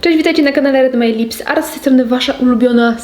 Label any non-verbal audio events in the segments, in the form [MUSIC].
Cześć, witajcie na kanale Red My Lips, a z tej strony wasza ulubiona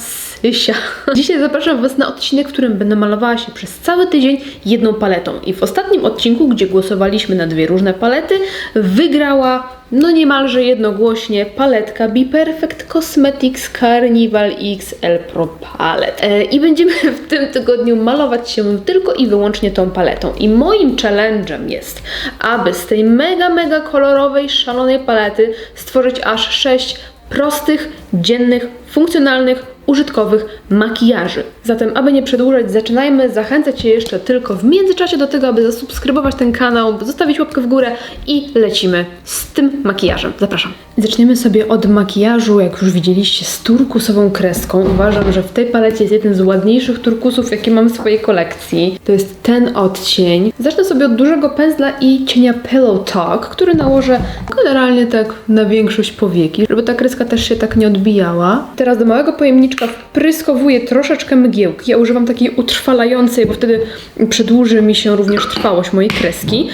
Sysia. Dzisiaj zapraszam was na odcinek, w którym będę malowała się przez cały tydzień jedną paletą. I w ostatnim odcinku, gdzie głosowaliśmy na dwie różne palety, wygrała no niemalże jednogłośnie paletka Be Perfect Cosmetics Carnival XL Pro Palette. E, I będziemy [LAUGHS] w tym tygodniu malować się tylko i wyłącznie tą paletą. I moim challenge'em jest, aby z tej mega, mega kolorowej, szalonej palety stworzyć aż 6 prostych, dziennych, funkcjonalnych, użytkowych makijaży. Zatem, aby nie przedłużać, zaczynajmy. Zachęcę Cię jeszcze tylko w międzyczasie do tego, aby zasubskrybować ten kanał, zostawić łapkę w górę i lecimy z tym makijażem. Zapraszam. Zaczniemy sobie od makijażu, jak już widzieliście, z turkusową kreską. Uważam, że w tej palecie jest jeden z ładniejszych turkusów, jakie mam w swojej kolekcji. To jest ten odcień. Zacznę sobie od dużego pędzla i cienia Pillow Talk, który nałożę generalnie tak na większość powieki, żeby ta kreska też się tak nie odbijała. Teraz do małego pojemniczka wpryskowuję troszeczkę mgiełki. Ja używam takiej utrwalającej, bo wtedy przedłuży mi się również trwałość mojej kreski.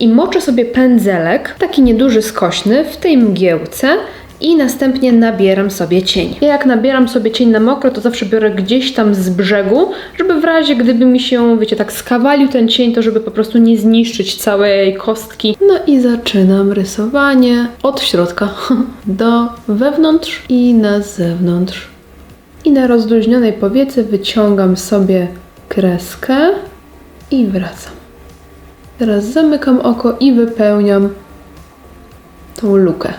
I moczę sobie pędzelek, taki nieduży, skośny, w tej mgiełce i następnie nabieram sobie cień. Ja jak nabieram sobie cień na mokro, to zawsze biorę gdzieś tam z brzegu, żeby w razie gdyby mi się, wiecie, tak skawalił ten cień, to żeby po prostu nie zniszczyć całej kostki. No i zaczynam rysowanie od środka [LAUGHS] do wewnątrz i na zewnątrz. I na rozluźnionej powiece wyciągam sobie kreskę i wracam. Teraz zamykam oko i wypełniam tą lukę.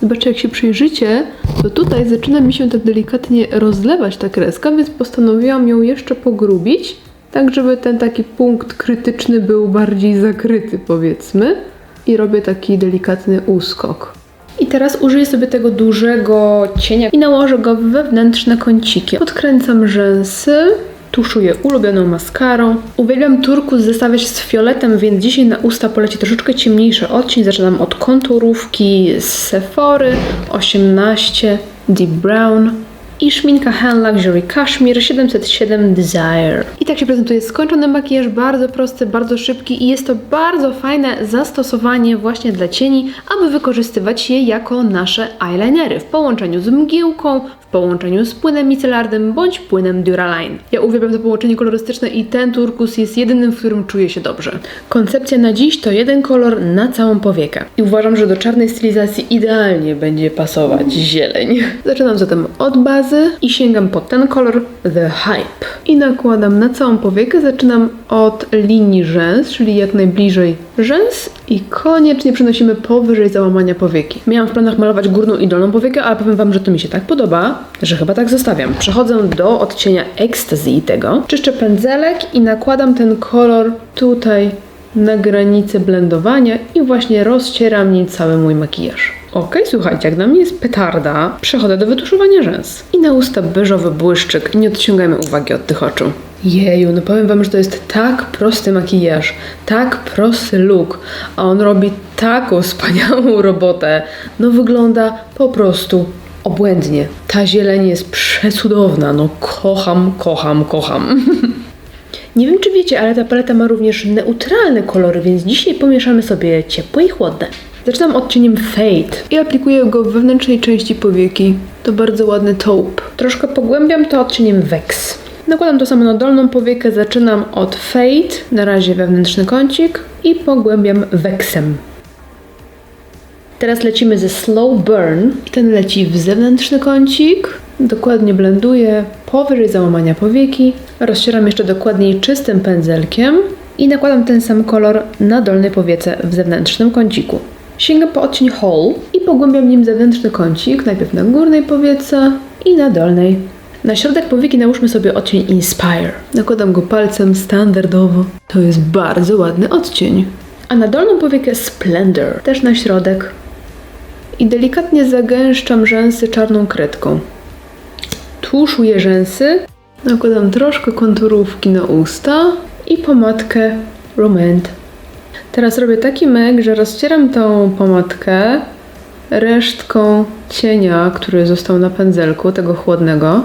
Zobaczcie, jak się przyjrzycie, to tutaj zaczyna mi się tak delikatnie rozlewać ta kreska, więc postanowiłam ją jeszcze pogrubić, tak żeby ten taki punkt krytyczny był bardziej zakryty, powiedzmy. I robię taki delikatny uskok. I teraz użyję sobie tego dużego cienia i nałożę go wewnętrzne kąciki. Podkręcam rzęsy, tuszuję ulubioną maskarą. Uwielbiam turkus zestawiać z fioletem, więc dzisiaj na usta poleci troszeczkę ciemniejszy odcień. Zaczynam od konturówki z Sephory 18 Deep Brown i szminka Hand Luxury Cashmere 707 Desire. I tak się prezentuje skończony makijaż, bardzo prosty, bardzo szybki i jest to bardzo fajne zastosowanie właśnie dla cieni, aby wykorzystywać je jako nasze eyelinery w połączeniu z mgiełką, połączeniu z płynem micelarnym bądź płynem Duraline. Ja uwielbiam to połączenie kolorystyczne i ten turkus jest jedynym, w którym czuję się dobrze. Koncepcja na dziś to jeden kolor na całą powiekę. I uważam, że do czarnej stylizacji idealnie będzie pasować zieleń. Zaczynam zatem od bazy i sięgam po ten kolor The Hype. I nakładam na całą powiekę. Zaczynam od linii rzęs, czyli jak najbliżej rzęs i koniecznie przenosimy powyżej załamania powieki. Miałam w planach malować górną i dolną powiekę, ale powiem Wam, że to mi się tak podoba, że chyba tak zostawiam. Przechodzę do odcienia Ecstasy tego. Czyszczę pędzelek i nakładam ten kolor tutaj na granicę blendowania i właśnie rozcieram nim cały mój makijaż. Okej, słuchajcie, jak dla mnie jest petarda, przechodzę do wytuszowania rzęs. I na usta beżowy błyszczyk. Nie odciągajmy uwagi od tych oczu. Jeju, no powiem wam, że to jest tak prosty makijaż, tak prosty look, a on robi taką wspaniałą [LAUGHS] robotę. No wygląda po prostu obłędnie. Ta zieleń jest przecudowna, no kocham, kocham, kocham. [LAUGHS] Nie wiem, czy wiecie, ale ta paleta ma również neutralne kolory, więc dzisiaj pomieszamy sobie ciepłe i chłodne. Zaczynam odcieniem Fade i aplikuję go w wewnętrznej części powieki. To bardzo ładny taupe. Troszkę pogłębiam to odcieniem Vex. Nakładam to samo na dolną powiekę, zaczynam od Fade, na razie wewnętrzny kącik i pogłębiam Vexem. Teraz lecimy ze Slow Burn ten leci w zewnętrzny kącik. Dokładnie blenduję powyżej załamania powieki. Rozcieram jeszcze dokładniej czystym pędzelkiem i nakładam ten sam kolor na dolnej powiece w zewnętrznym kąciku. Sięgam po odcień Hole i pogłębiam nim zewnętrzny kącik, najpierw na górnej powiece i na dolnej. Na środek powieki nałóżmy sobie odcień Inspire. Nakładam go palcem standardowo. To jest bardzo ładny odcień. A na dolną powiekę Splendor, też na środek. I delikatnie zagęszczam rzęsy czarną kredką. Tuszuję rzęsy, nakładam troszkę konturówki na usta i pomadkę Romand. Teraz robię taki myk, że rozcieram tą pomadkę resztką cienia, który został na pędzelku, tego chłodnego.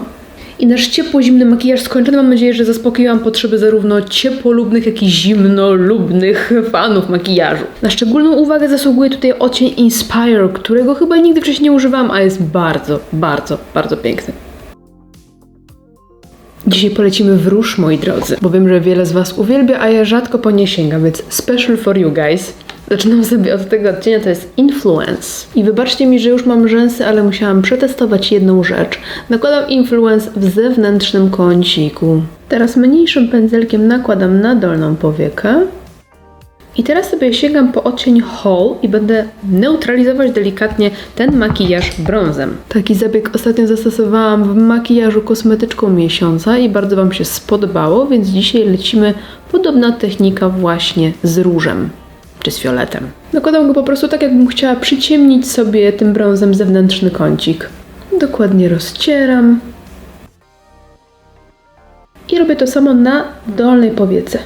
I nasz ciepło-zimny makijaż skończony. Mam nadzieję, że zaspokoiłam potrzeby zarówno ciepłolubnych, jak i zimnolubnych fanów makijażu. Na szczególną uwagę zasługuje tutaj odcień Inspire, którego chyba nigdy wcześniej nie używałam, a jest bardzo, bardzo, bardzo piękny. Dzisiaj polecimy w róż, moi drodzy, bo wiem, że wiele z Was uwielbia, a ja rzadko po nie sięgam, więc special for you guys. Zaczynam sobie od tego odcienia, to jest Influence. I wybaczcie mi, że już mam rzęsy, ale musiałam przetestować jedną rzecz. Nakładam Influence w zewnętrznym kąciku. Teraz mniejszym pędzelkiem nakładam na dolną powiekę. I teraz sobie sięgam po odcień Hall i będę neutralizować delikatnie ten makijaż brązem. Taki zabieg ostatnio zastosowałam w makijażu kosmetyczką miesiąca i bardzo Wam się spodobało, więc dzisiaj lecimy podobna technika właśnie z różem czy z fioletem. Nakładam go po prostu tak, jakbym chciała przyciemnić sobie tym brązem zewnętrzny kącik. Dokładnie rozcieram. I robię to samo na dolnej powiece.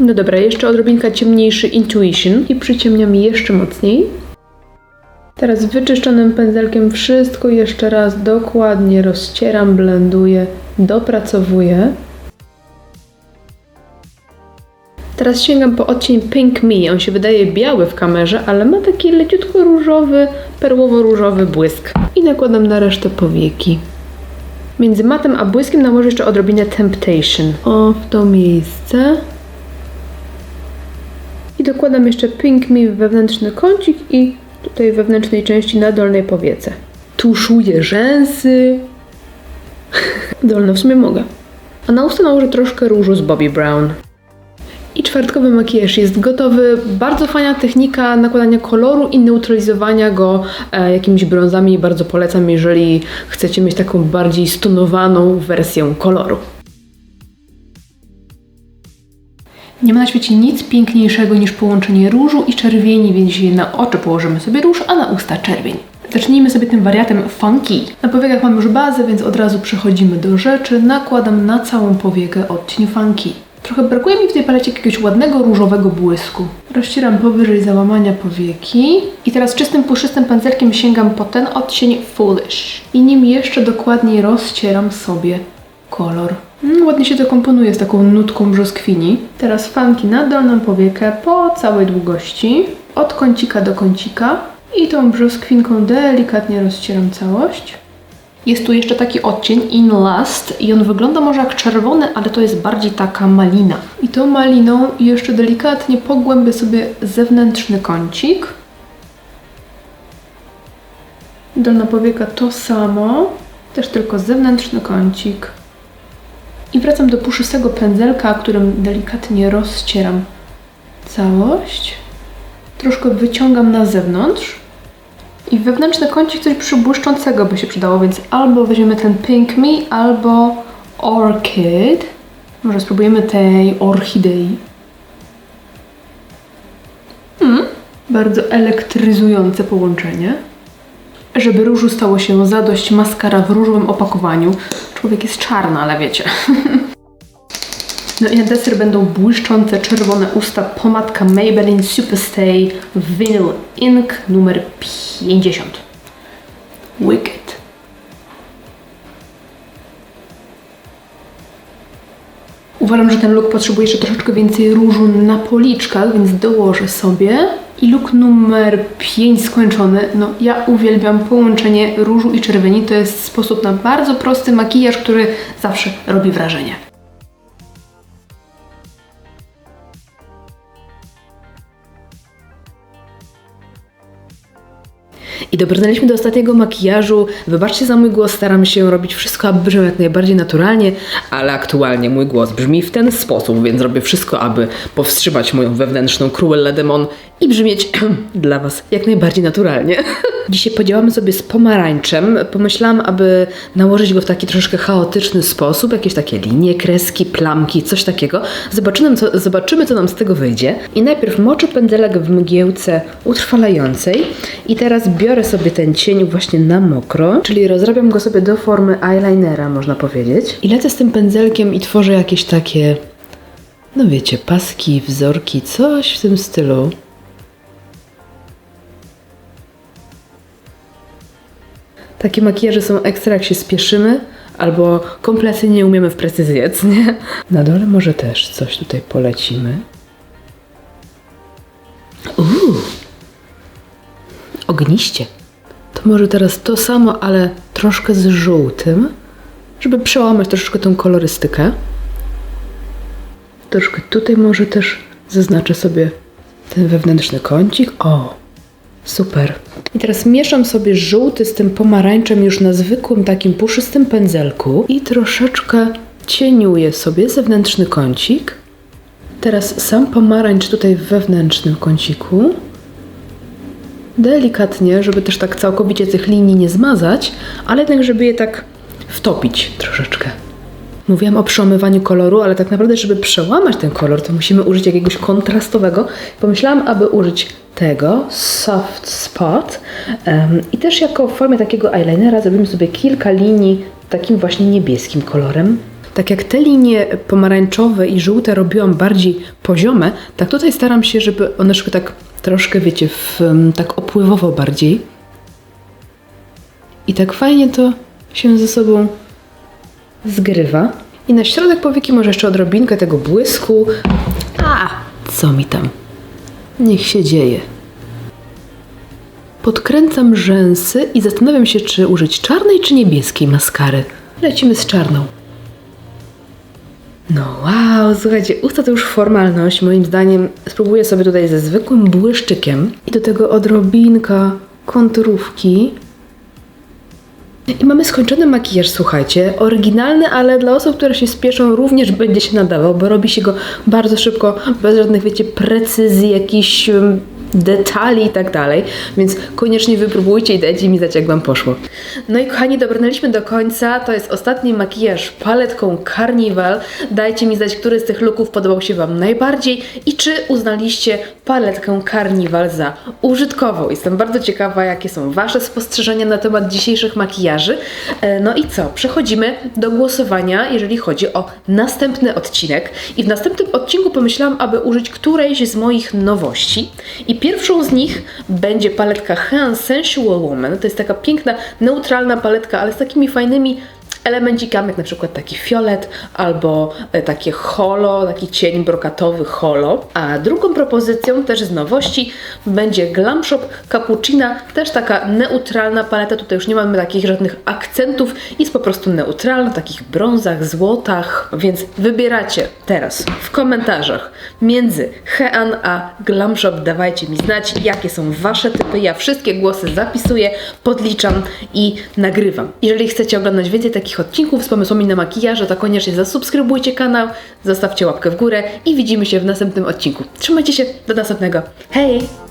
No dobra, jeszcze odrobinka ciemniejszy Intuition i przyciemniam jeszcze mocniej. Teraz wyczyszczonym pędzelkiem wszystko jeszcze raz dokładnie rozcieram, blenduję, dopracowuję. Teraz sięgam po odcień Pink Me. On się wydaje biały w kamerze, ale ma taki leciutko różowy, perłowo-różowy błysk. I nakładam na resztę powieki. Między matem a błyskiem nałożę jeszcze odrobinę Temptation. O, w to miejsce. I dokładam jeszcze Pink Me w wewnętrzny kącik i tutaj wewnętrznej części na dolnej powiece. Tuszuję rzęsy. [LAUGHS] Dolne w sumie mogę. A na usta nałożę troszkę różu z Bobbi Brown. I czwartkowy makijaż jest gotowy. Bardzo fajna technika nakładania koloru i neutralizowania go e, jakimiś brązami. Bardzo polecam, jeżeli chcecie mieć taką bardziej stonowaną wersję koloru. Nie ma na świecie nic piękniejszego niż połączenie różu i czerwieni, więc dzisiaj na oczy położymy sobie róż, a na usta czerwień. Zacznijmy sobie tym wariatem funky. Na powiekach mam już bazę, więc od razu przechodzimy do rzeczy. Nakładam na całą powiekę odcień funky. Trochę brakuje mi w tej palecie jakiegoś ładnego różowego błysku. Rozcieram powyżej załamania powieki. I teraz czystym, puszystym pędzelkiem sięgam po ten odcień Foolish. I nim jeszcze dokładniej rozcieram sobie kolor. Mm, ładnie się to komponuje z taką nutką brzoskwini. Teraz fanki na dolną powiekę po całej długości. Od kącika do kącika. I tą brzoskwinką delikatnie rozcieram całość. Jest tu jeszcze taki odcień In Lust i on wygląda może jak czerwony, ale to jest bardziej taka malina. I tą maliną jeszcze delikatnie pogłębię sobie zewnętrzny kącik. Dolna powieka to samo, też tylko zewnętrzny kącik. I wracam do puszystego pędzelka, którym delikatnie rozcieram całość. Troszkę wyciągam na zewnątrz. I wewnętrzny kącik coś przybłyszczącego by się przydało, więc albo weźmiemy ten Pink Me, albo Orchid. Może spróbujemy tej orchidei. Mm, bardzo elektryzujące połączenie. Żeby różu stało się zadość maskara w różowym opakowaniu. Człowiek jest czarny, ale wiecie. [LAUGHS] No na deser będą błyszczące czerwone usta pomadka Maybelline Superstay Vinyl Ink numer 50. Wicked. Uważam, że ten look potrzebuje jeszcze troszeczkę więcej różu na policzkach, więc dołożę sobie. I look numer 5 skończony. No, ja uwielbiam połączenie różu i czerwieni. To jest sposób na bardzo prosty makijaż, który zawsze robi wrażenie. I dobrnęliśmy do ostatniego makijażu. Wybaczcie za mój głos, staram się robić wszystko, aby brzmiał jak najbardziej naturalnie, ale aktualnie mój głos brzmi w ten sposób, więc robię wszystko, aby powstrzymać moją wewnętrzną Cruella Demon i brzmieć [CLEARS THROAT] dla Was jak najbardziej naturalnie. [LAUGHS] Dzisiaj podziałamy sobie z pomarańczem. Pomyślałam, aby nałożyć go w taki troszkę chaotyczny sposób, jakieś takie linie, kreski, plamki, coś takiego. Zobaczymy co, zobaczymy, co nam z tego wyjdzie. I najpierw moczę pędzelek w mgiełce utrwalającej i teraz biorę sobie ten cień właśnie na mokro, czyli rozrabiam go sobie do formy eyelinera, można powiedzieć. I lecę z tym pędzelkiem i tworzę jakieś takie, no wiecie, paski, wzorki, coś w tym stylu. Takie makijaże są ekstra, jak się spieszymy, albo kompletnie nie umiemy w precyzjec, nie? Na dole może też coś tutaj polecimy. Uuu, ogniście. To może teraz to samo, ale troszkę z żółtym, żeby przełamać troszeczkę tą kolorystykę. Troszkę tutaj może też zaznaczę sobie ten wewnętrzny kącik. O, super. I teraz mieszam sobie żółty z tym pomarańczem już na zwykłym takim puszystym pędzelku i troszeczkę cieniuję sobie zewnętrzny kącik. Teraz sam pomarańcz tutaj w wewnętrznym kąciku. Delikatnie, żeby też tak całkowicie tych linii nie zmazać, ale jednak, żeby je tak wtopić troszeczkę. Mówiłam o przełamywaniu koloru, ale tak naprawdę, żeby przełamać ten kolor, to musimy użyć jakiegoś kontrastowego. Pomyślałam, aby użyć tego, soft spot. em, I też jako w formie takiego eyelinera zrobimy sobie kilka linii takim właśnie niebieskim kolorem. Tak jak te linie pomarańczowe i żółte robiłam bardziej poziome, tak tutaj staram się, żeby one szły tak troszkę, wiecie, w, tak opływowo bardziej. I tak fajnie to się ze sobą zgrywa. I na środek powieki może jeszcze odrobinkę tego błysku. A, co mi tam? Niech się dzieje. Podkręcam rzęsy i zastanawiam się, czy użyć czarnej czy niebieskiej maskary. Lecimy z czarną. No wow, słuchajcie, usta to już formalność. Moim zdaniem spróbuję sobie tutaj ze zwykłym błyszczykiem i do tego odrobinka konturówki. I mamy skończony makijaż, słuchajcie. Oryginalny, ale dla osób, które się spieszą, również będzie się nadawał, bo robi się go bardzo szybko, bez żadnych, wiecie, precyzji, jakichś detali i tak dalej. Więc koniecznie wypróbujcie i dajcie mi znać, jak Wam poszło. No i kochani, dobrnęliśmy do końca. To jest ostatni makijaż paletką Carnival. Dajcie mi znać, który z tych looków podobał się Wam najbardziej i czy uznaliście paletkę Carnival za użytkową. Jestem bardzo ciekawa, jakie są Wasze spostrzeżenia na temat dzisiejszych makijaży. E, No i co? Przechodzimy do głosowania, jeżeli chodzi o następny odcinek. I w następnym odcinku pomyślałam, aby użyć którejś z moich nowości. I pierwszą z nich będzie paletka Hand Sensual Woman. To jest taka piękna, neutralna paletka, ale z takimi fajnymi elemencikami, jak na przykład taki fiolet albo e, takie holo, taki cień brokatowy holo. A drugą propozycją też z nowości będzie Glam Shop Cappuccina, też taka neutralna paleta. Tutaj już nie mamy takich żadnych akcentów, jest po prostu neutralna, w takich brązach, złotach, więc wybieracie teraz w komentarzach między Hean a Glam Shop. Dawajcie mi znać, jakie są Wasze typy. Ja wszystkie głosy zapisuję, podliczam i nagrywam. Jeżeli chcecie oglądać więcej takich odcinków z pomysłami na makijaże, to koniecznie zasubskrybujcie kanał, zostawcie łapkę w górę i widzimy się w następnym odcinku. Trzymajcie się, do następnego. Hej!